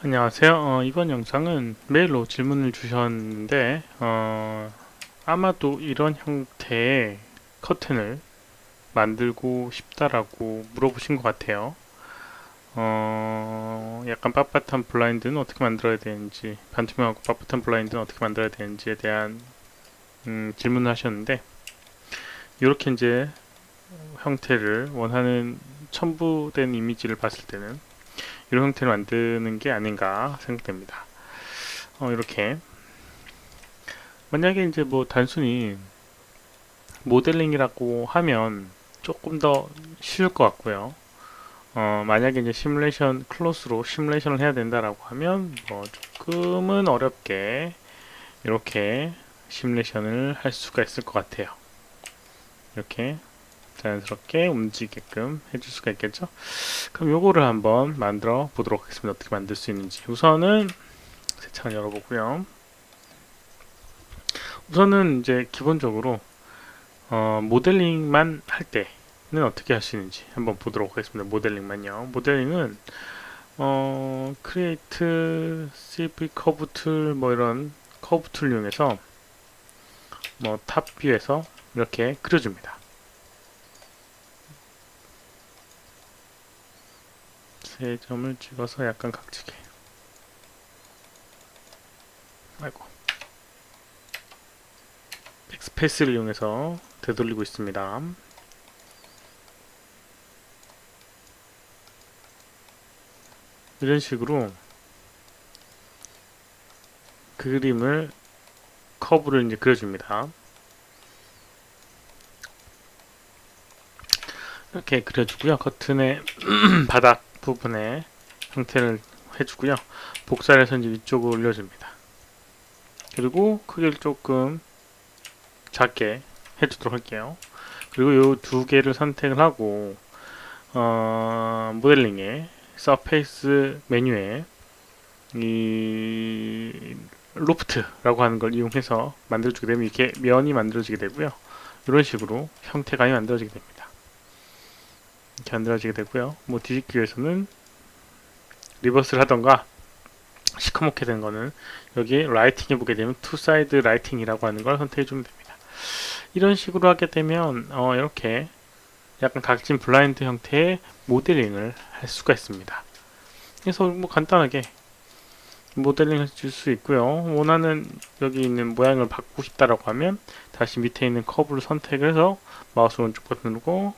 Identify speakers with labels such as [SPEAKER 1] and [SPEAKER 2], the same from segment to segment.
[SPEAKER 1] 안녕하세요. 어, 이번 영상은 메일로 질문을 주셨는데 어, 아마도 이런 형태의 커튼을 만들고 싶다라고 물어보신 것 같아요. 어, 약간 빳빳한 블라인드는 어떻게 만들어야 되는지, 반투명하고 빳빳한 블라인드는 어떻게 만들어야 되는지에 대한 음, 질문을 하셨는데 이렇게 이제 형태를 원하는 첨부된 이미지를 봤을 때는 이런 형태로 만드는 게 아닌가 생각됩니다. 어, 이렇게 만약에 이제 뭐 단순히 모델링이라고 하면 조금 더 쉬울 것 같고요. 어, 만약에 이제 시뮬레이션 클로스로 시뮬레이션을 해야 된다라고 하면 뭐 조금은 어렵게 이렇게 시뮬레이션을 할 수가 있을 것 같아요. 이렇게 자연스럽게 움직이게끔 해줄 수가 있겠죠. 그럼 요거를 한번 만들어 보도록 하겠습니다. 어떻게 만들 수 있는지. 우선은 새 창을 열어보고요. 우선은 이제 기본적으로 어, 모델링만 할 때는 어떻게 할 수 있는지 한번 보도록 하겠습니다. 모델링만요. 모델링은 어, 크리에이트, CP 커브 툴, 뭐 이런 커브 툴 이용해서 뭐 탑 뷰에서 이렇게 그려줍니다. 세 점을 찍어서 약간 각지게. 아이고. 백스페이스를 이용해서 되돌리고 있습니다. 이런 식으로 그 그림을 커브를 이제 그려줍니다. 이렇게 그려주고요. 커튼의 바닥 부분에 형태를 해주고요. 복사를 해서 이제 위쪽으로 올려줍니다. 그리고 크기를 조금 작게 해주도록 할게요. 그리고 이 두 개를 선택을 하고 어, 모델링에 서페이스 메뉴에 이 로프트라고 하는 걸 이용해서 만들어주게 되면 이렇게 면이 만들어지게 되고요. 이런 식으로 형태가 만들어지게 됩니다. 이렇게 만들어지게 되고요. 뭐 뒤집기 위해서는 리버스를 하던가 시커멓게 된 거는 여기 라이팅 해보게 되면 투 사이드 라이팅이라고 하는 걸 선택해 주면 됩니다. 이런 식으로 하게 되면 어, 이렇게 약간 각진 블라인드 형태의 모델링을 할 수가 있습니다. 그래서 뭐 간단하게 모델링 해줄 수 있고요. 원하는 여기 있는 모양을 바꾸고 싶다라고 하면 다시 밑에 있는 커브를 선택을 해서 마우스 오른쪽 버튼 누르고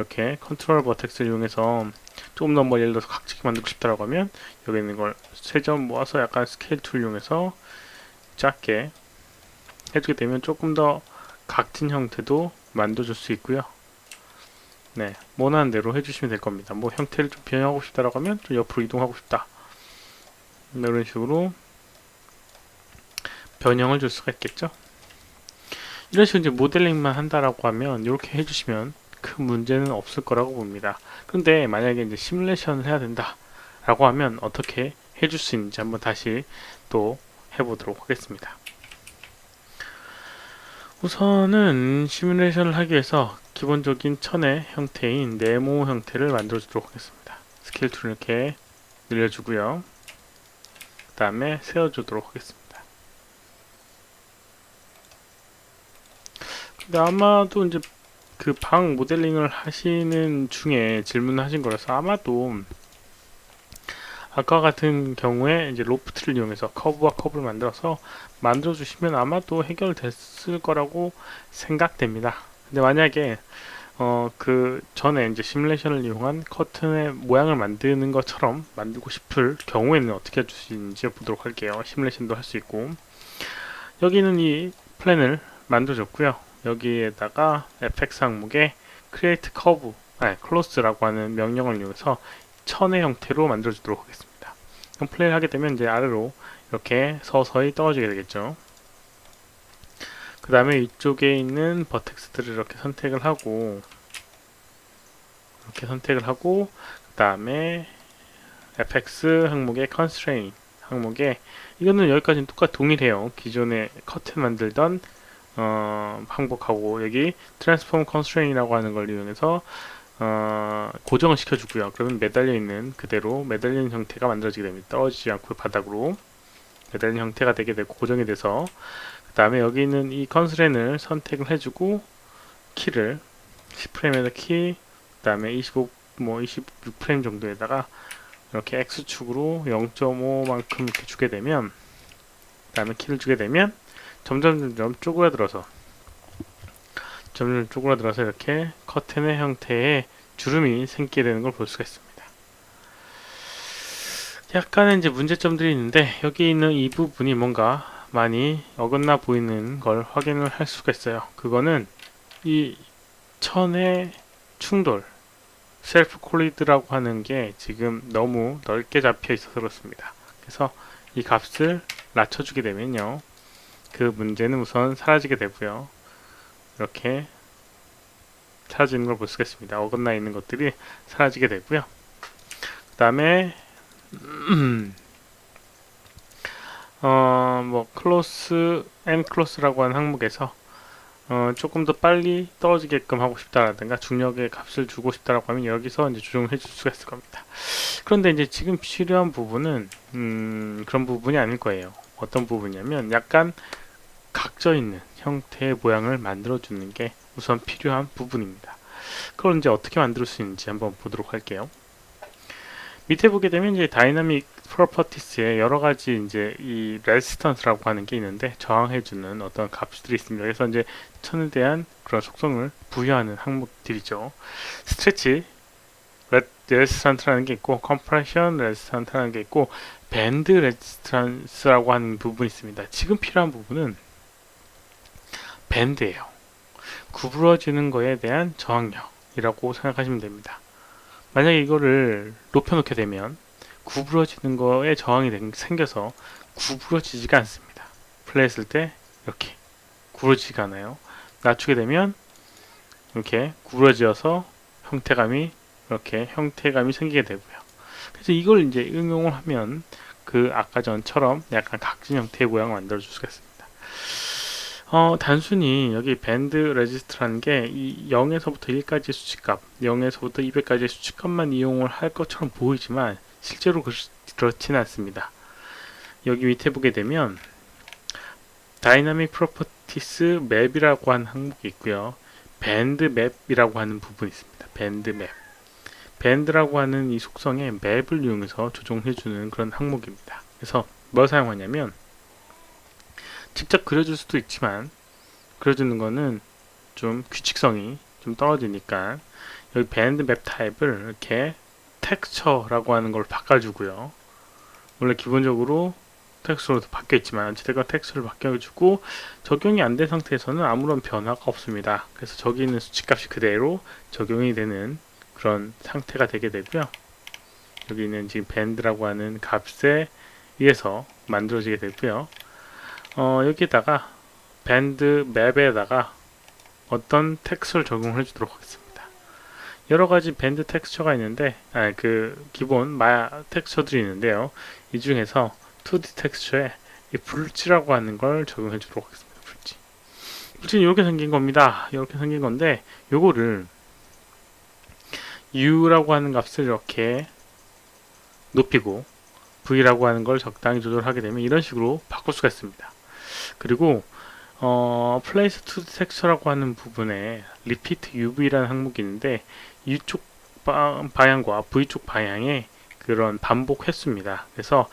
[SPEAKER 1] 이렇게 컨트롤 버텍스를 이용해서 조금 더 뭐 예를 들어서 각지게 만들고 싶다라고 하면 여기 있는 걸 세 점 모아서 약간 스케일 툴 이용해서 작게 해주게 되면 조금 더 각진 형태도 만들어줄 수 있고요. 네, 원하는 대로 해주시면 될 겁니다. 뭐 형태를 좀 변형하고 싶다라고 하면 좀 옆으로 이동하고 싶다. 이런 식으로 변형을 줄 수가 있겠죠. 이런 식으로 이제 모델링만 한다라고 하면 이렇게 해주시면 큰 문제는 없을 거라고 봅니다. 근데 만약에 이제 시뮬레이션을 해야 된다라고 하면 어떻게 해줄 수 있는지 한번 다시 또 해보도록 하겠습니다. 우선은 시뮬레이션을 하기 위해서 기본적인 천의 형태인 네모 형태를 만들어 주도록 하겠습니다. 스케일 툴을 이렇게 늘려주고요. 그 다음에 세워주도록 하겠습니다. 근데 아마도 이제 그 방 모델링을 하시는 중에 질문을 하신 거라서 아마도 아까 같은 경우에 이제 로프트를 이용해서 커브와 커브를 만들어서 만들어 주시면 아마도 해결됐을 거라고 생각됩니다. 근데 만약에 어 그 전에 이제 시뮬레이션을 이용한 커튼의 모양을 만드는 것처럼 만들고 싶을 경우에는 어떻게 할 수 있는지 보도록 할게요. 시뮬레이션도 할 수 있고 여기는 이 플랜을 만들어줬고요. 여기에다가 fx 항목에 create curve, 아니 close라고 하는 명령을 이용해서 천의 형태로 만들어 주도록 하겠습니다. 그럼 플레이를 하게 되면 이제 아래로 이렇게 서서히 떨어지게 되겠죠. 그 다음에 이쪽에 있는 버텍스들을 이렇게 선택을 하고 이렇게 선택을 하고 그 다음에 fx 항목의 constraint 항목에 이거는 여기까지는 똑같 동일해요. 기존에 커튼 만들던 어, 항목하고 여기 transform constraint이라고 하는 걸 이용해서 어, 고정을 시켜주고요. 그러면 매달려 있는 그대로 매달리는 형태가 만들어지게 됩니다. 떨어지지 않고 바닥으로 매달리는 형태가 되게 되고 고정이 돼서 그 다음에 여기 있는 이 컨스트레인을 선택을 해주고 키를 10프레임에다 키, 그 다음에 25, 뭐 26프레임 정도에다가 이렇게 X축으로 0.5만큼 이렇게 주게 되면 그 다음에 키를 주게 되면 점점 점점 쪼그라들어서 점점 쪼그라들어서 이렇게 커튼의 형태의 주름이 생기게 되는 걸 볼 수가 있습니다. 약간의 이제 문제점들이 있는데 여기 있는 이 부분이 뭔가 많이 어긋나 보이는 걸 확인을 할 수가 있어요. 그거는 이 천의 충돌, 셀프 콜리드라고 하는 게 지금 너무 넓게 잡혀 있어서 그렇습니다. 그래서 이 값을 낮춰주게 되면요. 그 문제는 우선 사라지게 되고요. 이렇게 사라지는 걸 볼 수가 있습니다. 어긋나 있는 것들이 사라지게 되고요. 그 다음에 어, 뭐 클로스 앤 클로스라고 하는 항목에서 어, 조금 더 빨리 떨어지게끔 하고 싶다라든가 중력의 값을 주고 싶다라고 하면 여기서 이제 조정을 해줄 수가 있을 겁니다. 그런데 이제 지금 필요한 부분은 음, 그런 부분이 아닐 거예요. 어떤 부분이냐면 약간 각져 있는 형태의 모양을 만들어 주는 게 우선 필요한 부분입니다. 그걸 이제 어떻게 만들 수 있는지 한번 보도록 할게요. 밑에 보게 되면 이제 다이나믹 프로퍼티스에 여러 가지 이제 이 레지스턴스라고 하는 게 있는데 저항해주는 어떤 값들이 있습니다. 그래서 이제 천에 대한 그런 속성을 부여하는 항목들이죠. 스트레치 레지스턴트라는 게 있고 컴프레션 레지스턴트라는 게 있고 밴드 레지스턴스라고 하는 부분이 있습니다. 지금 필요한 부분은 밴드예요. 구부러지는 거에 대한 저항력이라고 생각하시면 됩니다. 만약에 이거를 높여놓게 되면 구부러지는 거에 저항이 생겨서 구부러지지가 않습니다. 플레이했을 때 이렇게 구부러지지가 않아요. 낮추게 되면 이렇게 구부러져서 형태감이 이렇게 형태감이 생기게 되고요. 그래서 이걸 이제 응용을 하면 그 아까 전처럼 약간 각진 형태의 모양을 만들어 줄 수가 있습니다. 어, 단순히 여기 밴드 레지스트라는 게 이 0에서부터 1까지 수치값, 0에서부터 200까지 수치값만 이용을 할 것처럼 보이지만 실제로 그, 그렇지는 않습니다. 여기 밑에 보게 되면 다이나믹 프로퍼티스 맵이라고 하는 항목이 있고요. 밴드 맵이라고 하는 부분이 있습니다. 밴드 맵. 밴드라고 하는 이 속성에 맵을 이용해서 조정해주는 그런 항목입니다. 그래서 뭘 사용하냐면 직접 그려줄 수도 있지만 그려주는 거는 좀 규칙성이 좀 떨어지니까 여기 밴드 맵 타입을 이렇게 텍스처라고 하는 걸 바꿔주고요. 원래 기본적으로 텍스처로도 바뀌어 있지만 어찌됐건 텍스처를 바꿔주고 적용이 안 된 상태에서는 아무런 변화가 없습니다. 그래서 저기 있는 수치값이 그대로 적용이 되는 그런 상태가 되게 되고요. 여기 있는 지금 밴드라고 하는 값에 의해서 만들어지게 되고요. 어, 여기다가 밴드 맵에다가 어떤 텍스처를 적용해 주도록 하겠습니다. 여러 가지 밴드 텍스처가 있는데, 아, 그 기본 마야 텍스처들이 있는데요. 이 중에서 2D 텍스처에 이 불지라고 하는 걸 적용해 주도록 하겠습니다. 불지. 불지는 이렇게 생긴 겁니다. 이렇게 생긴 건데, 요거를 u라고 하는 값을 이렇게 높이고 v라고 하는 걸 적당히 조절하게 되면 이런 식으로 바꿀 수가 있습니다. 그리고 어, 플레이스 투 텍스처라고 하는 부분에 리피트 UV라는 항목이 있는데 바, 방향과 V쪽 방향의 그런 반복 횟수입니다. 그래서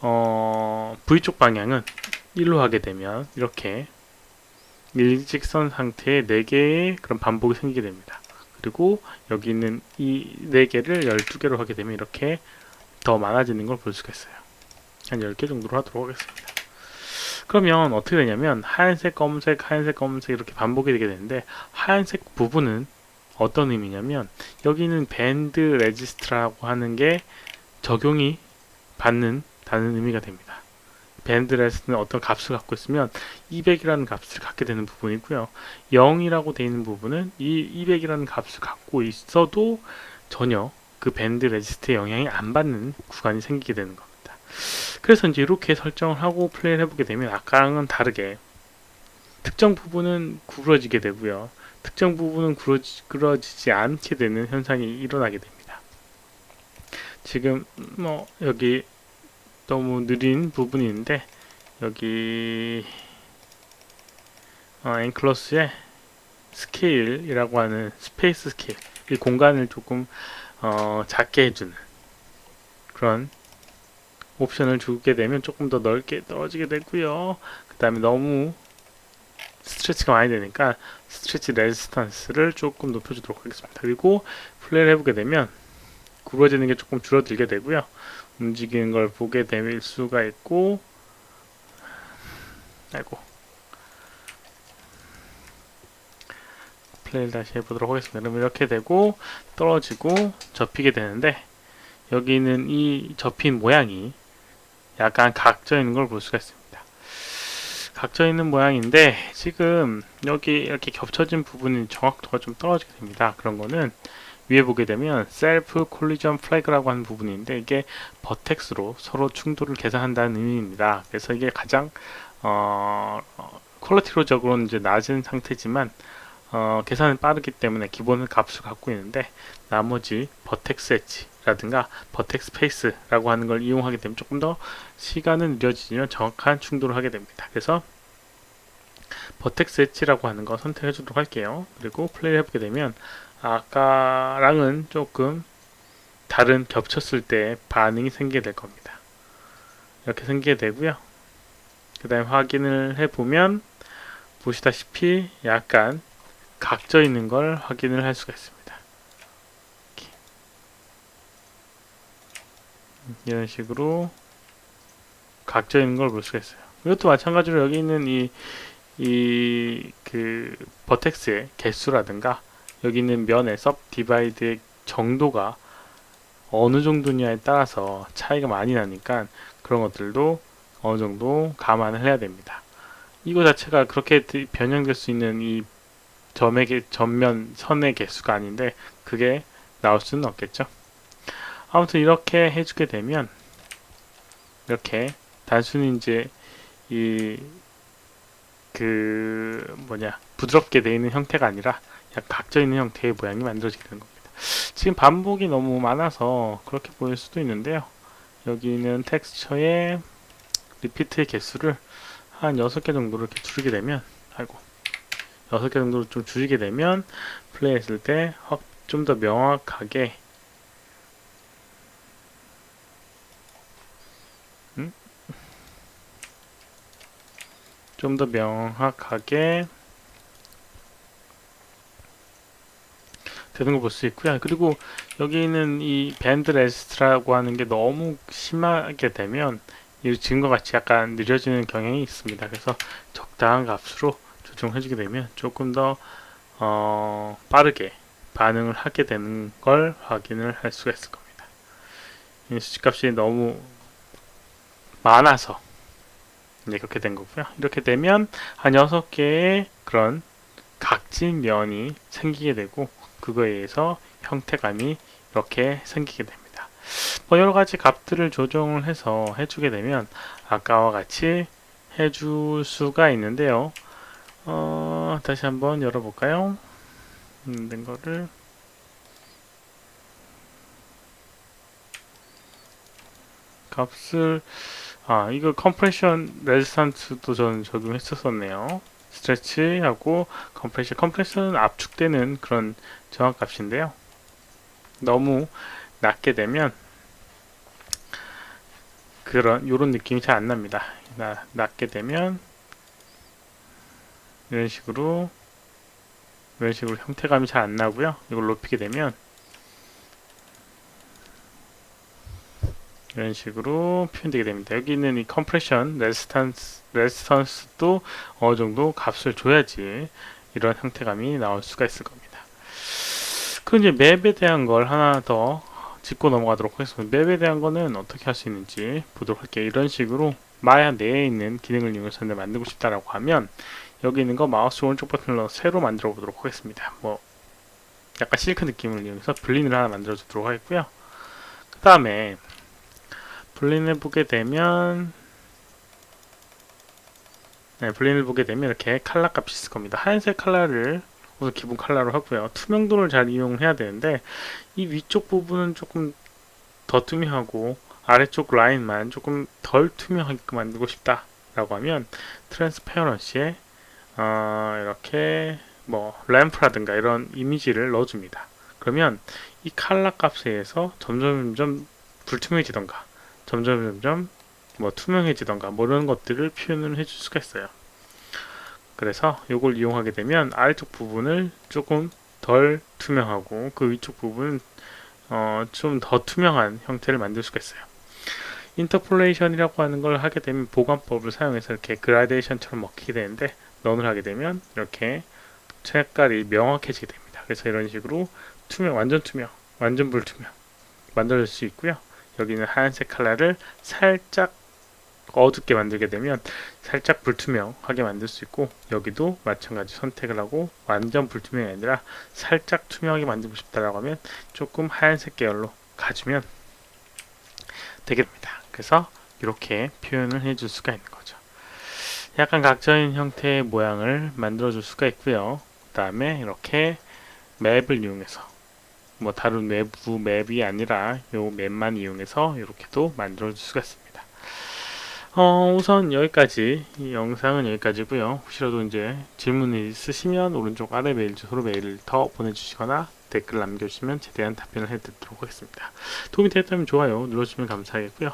[SPEAKER 1] 어, V쪽 방향은 1로 하게 되면 이렇게 일직선 상태의 4개의 그런 반복이 생기게 됩니다. 그리고 여기 있는 이 4개를 12개로 하게 되면 이렇게 더 많아지는 걸 볼 수가 있어요. 한 10개 정도로 하도록 하겠습니다. 그러면 어떻게 되냐면 하얀색, 검은색, 하얀색, 검은색 이렇게 반복이 되게 되는데 하얀색 부분은 어떤 의미냐면 여기는 밴드 레지스트라고 하는 게 적용이 받는 다는 의미가 됩니다. 밴드 레지스트는 어떤 값을 갖고 있으면 200이라는 값을 갖게 되는 부분이고요. 0이라고 되어 있는 부분은 이 200이라는 값을 갖고 있어도 전혀 그 밴드 레지스트의 영향이 안 받는 구간이 생기게 되는 겁니다. 그래서 이제 이렇게 설정을 하고 플레이를 해보게 되면 아까랑은 다르게 특정 부분은 구부러지게 되고요. 특정 부분은 구러지, 그러지지 않게 되는 현상이 일어나게 됩니다. 지금 뭐 여기 너무 느린 부분이 있는데 여기 어, 앵클러스의 스케일이라고 하는 스페이스 스케일 이 공간을 조금 어, 작게 해주는 그런 옵션을 주게 되면 조금 더 넓게 떨어지게 되고요. 그 다음에 너무 스트레치가 많이 되니까 스트레치 레지스턴스를 조금 높여주도록 하겠습니다. 그리고 플레이를 해보게 되면 굽어지는 게 조금 줄어들게 되고요. 움직이는 걸 보게 될 수가 있고 아이고 플레이를 다시 해보도록 하겠습니다. 그러면 이렇게 되고 떨어지고 접히게 되는데 여기는 이 접힌 모양이 약간 각져 있는 걸 볼 수가 있습니다. 각져 있는 모양인데 지금 여기 이렇게 겹쳐진 부분이 정확도가 좀 떨어지게 됩니다. 그런 거는 위에 보게 되면 셀프 콜리전 플래그라고 하는 부분인데 이게 버텍스로 서로 충돌을 계산한다는 의미입니다. 그래서 이게 가장 어, 어, 퀄리티로적으로는 이제 낮은 상태지만 어, 계산은 빠르기 때문에 기본 값을 갖고 있는데 나머지 버텍스 엣지라든가 버텍스 페이스라고 하는 걸 이용하게 되면 조금 더 시간은 느려지지만 정확한 충돌을 하게 됩니다. 그래서 버텍스 엣지라고 하는 거 선택해 주도록 할게요. 그리고 플레이 해보게 되면 아까랑은 조금 다른 겹쳤을 때 반응이 생기게 될 겁니다. 이렇게 생기게 되고요. 그 다음에 확인을 해보면 보시다시피 약간 각져 있는 걸 확인을 할 수가 있습니다. 이런 식으로 각져 있는 걸 볼 수가 있어요. 이것도 마찬가지로 여기 있는 이 이 그 버텍스의 개수라든가 여기 있는 면의 섭 디바이드의 정도가 어느 정도냐에 따라서 차이가 많이 나니까 그런 것들도 어느 정도 감안을 해야 됩니다. 이거 자체가 그렇게 변형될 수 있는 이 점의 개, 전면 선의 개수가 아닌데 그게 나올 수는 없겠죠. 아무튼 이렇게 해주게 되면 이렇게 단순히 이제 이 그 뭐냐 부드럽게 되어 있는 형태가 아니라 약간 각져 있는 형태의 모양이 만들어지게 되는 겁니다. 지금 반복이 너무 많아서 그렇게 보일 수도 있는데요. 여기는 텍스처의 리피트의 개수를 한 6개 정도로 이렇게 줄이게 되면 아이고 6개 정도로 좀 줄이게 되면 플레이 했을 때 좀 더 명확하게 좀 더 명확하게 되는 걸볼수 있고요. 그리고 여기 있는 이 밴드 레스트라고 하는 게 너무 심하게 되면 지금과 같이 약간 느려지는 경향이 있습니다. 그래서 적당한 값으로 조정해주게 되면 조금 더 어, 빠르게 반응을 하게 되는 걸 확인을 할 수가 있을 겁니다. 수치값이 너무 많아서 이제 그렇게 된 거고요. 이렇게 되면 한 6개의 그런 각진 면이 생기게 되고 그거에 의해서 형태감이 이렇게 생기게 됩니다. 뭐 여러 가지 값들을 조정을 해서 해주게 되면 아까와 같이 해줄 수가 있는데요. 어, 다시 한번 열어볼까요? 있는 거를 값을 아 이거 컴프레션 레지스턴트도 저는 적용했었었네요. 스트레치하고 컴프레션 컴프레션은 압축되는 그런 정확값인데요. 너무 낮게 되면 그런 요런 느낌이 잘 안 납니다. 나, 낮게 되면 이런 식으로 이런 식으로 형태감이 잘 안 나고요. 이걸 높이게 되면 이런 식으로 표현되게 됩니다. 여기 있는 이 컴프레션 레지스턴스 레지스턴스도 어느 정도 값을 줘야지 이런 형태감이 나올 수가 있을 겁니다. 그 이제 맵에 대한 걸 하나 더 짚고 넘어가도록 하겠습니다. 맵에 대한 거는 어떻게 할 수 있는지 보도록 할게요. 이런 식으로 마야 내에 있는 기능을 이용해서 만들고 싶다라고 하면 여기 있는 거 마우스 오른쪽 버튼을 새로 만들어 보도록 하겠습니다. 뭐 약간 실크 느낌을 이용해서 블린을 하나 만들어 주도록 하겠고요. 그 다음에 블린을 보게 되면 네, 블린을 보게 되면 이렇게 칼라 값이 있을 겁니다. 하얀색 칼라를 우선 기본 컬러로 하고요. 투명도를 잘 이용해야 되는데 이 위쪽 부분은 조금 더 투명하고 아래쪽 라인만 조금 덜 투명하게끔 만들고 싶다 라고 하면 트랜스페어런시에 어, 이렇게 뭐 램프라든가 이런 이미지를 넣어줍니다. 그러면 이 컬러 값에 의해서 점점 점점 불투명해지던가 점점 점점 뭐 투명해지던가 뭐 이런 것들을 표현을 해줄 수가 있어요. 그래서 이걸 이용하게 되면 아래쪽 부분을 조금 덜 투명하고 그 위쪽 부분은 어, 좀 더 투명한 형태를 만들 수가 있어요. 인터폴레이션이라고 하는 걸 하게 되면 보관법을 사용해서 이렇게 그라데이션처럼 먹히게 되는데 런을 하게 되면 이렇게 색깔이 명확해지게 됩니다. 그래서 이런 식으로 투명, 완전 투명, 완전 불투명 만들 수 있고요. 여기는 하얀색 컬러를 살짝 어둡게 만들게 되면 살짝 불투명하게 만들 수 있고 여기도 마찬가지 선택을 하고 완전 불투명이 아니라 살짝 투명하게 만들고 싶다라고 하면 조금 하얀색 계열로 가주면 되게 됩니다. 그래서 이렇게 표현을 해줄 수가 있는 거죠. 약간 각져인 형태의 모양을 만들어 줄 수가 있고요. 그 다음에 이렇게 맵을 이용해서 뭐 다른 외부 맵이 아니라 요 맵만 이용해서 이렇게도 만들어 줄 수가 있습니다. 어, 우선 여기까지 이 영상은 여기까지고요. 혹시라도 이제 질문이 있으시면 오른쪽 아래 메일 주소로 메일을 더 보내주시거나 댓글 남겨주시면 최대한 답변을 해드리도록 하겠습니다. 도움이 되었다면 좋아요 눌러주시면 감사하겠고요.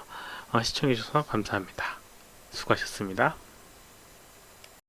[SPEAKER 1] 어, 시청해주셔서 감사합니다. 수고하셨습니다.